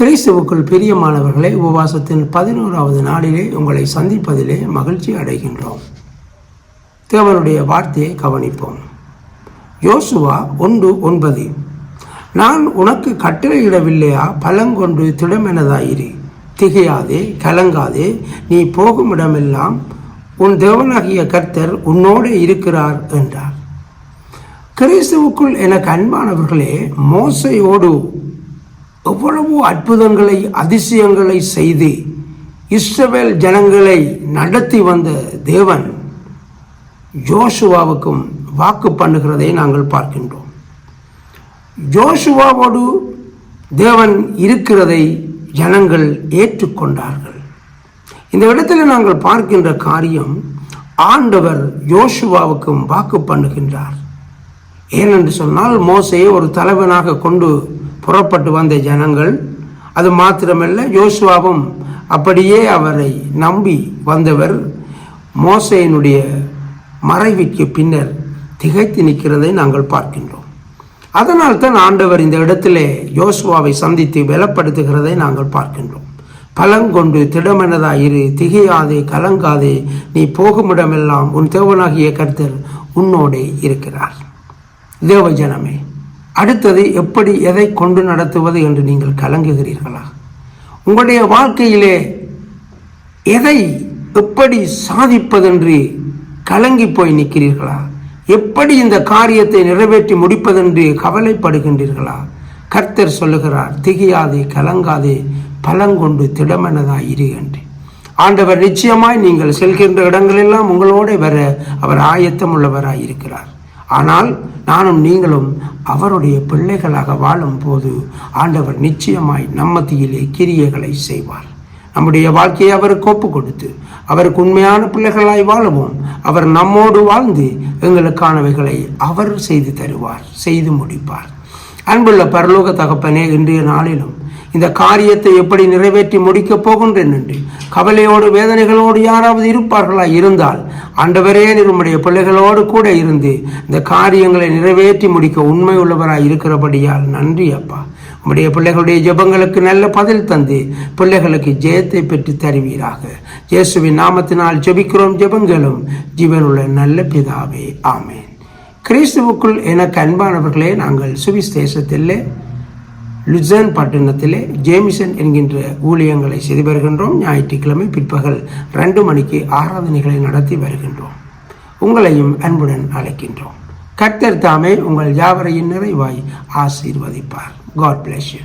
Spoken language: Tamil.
கிறிஸ்துவுக்குள் பிரியமானவர்களை உபவாசத்தின் பதினோராவது நாளிலே உங்களை சந்திப்பதிலே மகிழ்ச்சி அடைகின்றோம். தேவனுடைய வார்த்தையை கவனிப்போம். யோசுவா ஒன்று ஒன்பது நான் உனக்கு கட்டளையிடவில்லையா? பலங்கொண்டு திடமெனதாயிரு. திகையாதே கலங்காதே நீ போகும் இடமெல்லாம் உன் தேவனாகிய கர்த்தர் உன்னோடு இருக்கிறார் என்றார். கிறிஸ்துவுக்குள் எனக்கு அன்பானவர்களே மோசையோடு எவ்வளவோ அற்புதங்களை அதிசயங்களை செய்து இஸ்ரவேல் ஜனங்களை நடத்தி வந்த தேவன் ஜோஷுவாவுக்கும் வாக்கு பண்ணுகிறதை நாங்கள் பார்க்கின்றோம். ஜோஷுவாவோடு தேவன் இருக்கிறதை ஜனங்கள் ஏற்றுக்கொண்டார்கள். இந்த இடத்துல நாங்கள் பார்க்கின்ற காரியம் ஆண்டவர் யோசுவாவுக்கும் வாக்கு பண்ணுகின்றார். ஏனென்று சொன்னால் மோசையை ஒரு தலைவனாக கொண்டு புறப்பட்டு வந்த ஜனங்கள் அது மாத்திரமல்ல யோசுவாவும் அப்படியே அவரை நம்பி வந்தவர் மோசையினுடைய மறைவிற்கு பின்னர் திகைத்து நிற்கிறதை நாங்கள் பார்க்கின்றோம். அதனால் தான் ஆண்டவர் இந்த இடத்திலே யோசுவாவை சந்தித்து வெலப்படுத்துகிறதை நாங்கள் பார்க்கின்றோம். பலங்கொண்டு திடமெனதாயிரு திகையாதே கலங்காதே நீ போகுமிடமெல்லாம் உன் தேவனாகிய கர்த்தர் உன்னோடே இருக்கிறார். தேவ ஜனமே அடுத்தது எப்படி எதை கொண்டு நடத்துவது என்று நீங்கள் கலங்குகிறீர்களா? உங்களுடைய வாழ்க்கையிலே எதை எப்படி சாதிப்பதென்று கலங்கி போய் நிற்கிறீர்களா? எப்படி இந்த காரியத்தை நிறைவேற்றி முடிப்பதென்று கவலைப்படுகின்றீர்களா? கர்த்தர் சொல்லுகிறார் திகையாதே கலங்காதே பலங்கொண்டு திடமெனதாய் இரு என்று. ஆண்டவர் நிச்சயமாய் நீங்கள் செல்கின்ற இடங்களெல்லாம் உங்களோட வர அவர் ஆயத்தம் உள்ளவராய் இருக்கிறார். ஆனால் நானும் நீங்களும் அவருடைய பிள்ளைகளாக வாழும் போது ஆண்டவர் நிச்சயமாய் நம்மத்தியிலே கிரியைகளை செய்வார். நம்முடைய வாழ்க்கையை அவருக்கு ஒப்பு கொடுத்து அவருக்கு உண்மையான பிள்ளைகளாய் வாழுவோம். அவர் நம்மோடு வாழ்ந்து எங்களுக்கானவைகளை அவர் செய்து தருவார் செய்து முடிப்பார். அன்புள்ள பரலோக தகப்பனே இன்றைய நாளிலும் இந்த காரியத்தை எப்படி நிறைவேற்றி முடிக்கப் போகின்றேன் என்று கவலையோடு வேதனைகளோடு யாராவது இருப்பார்களா? இருந்தால் ஆண்டவரே நம்முடைய பிள்ளைகளோடு கூட இருந்து இந்த காரியங்களை நிறைவேற்றி முடிக்க உண்மை உள்ளவராய் இருக்கிறபடியால் நன்றி அப்பா. உம்முடைய பிள்ளைகளுடைய ஜெபங்களுக்கு நல்ல பதில் தந்து பிள்ளைகளுக்கு ஜெயத்தை பெற்று தருவீராக. இயேசுவின் நாமத்தினால் ஜெபிக்கிறோம் ஜெபங்களும் ஜீவனுள்ள நல்ல பிதாவே. ஆமேன். கிறிஸ்துவுக்குள் எனக்கு அன்பானவர்களே நாங்கள் சுவிஸ் லுசேன் பட்டணத்திலே ஜேமிசன் என்கின்ற ஊழியங்களை செய்து வருகின்றோம். ஞாயிற்றுக்கிழமை பிற்பகல் ரெண்டு மணிக்கு ஆராதனைகளை நடத்தி வருகின்றோம். உங்களையும் அன்புடன் அழைக்கின்றோம். கர்த்தர் தாமே உங்கள் யாவரையின் நிறைவாய் ஆசீர்வதிப்பார். God bless you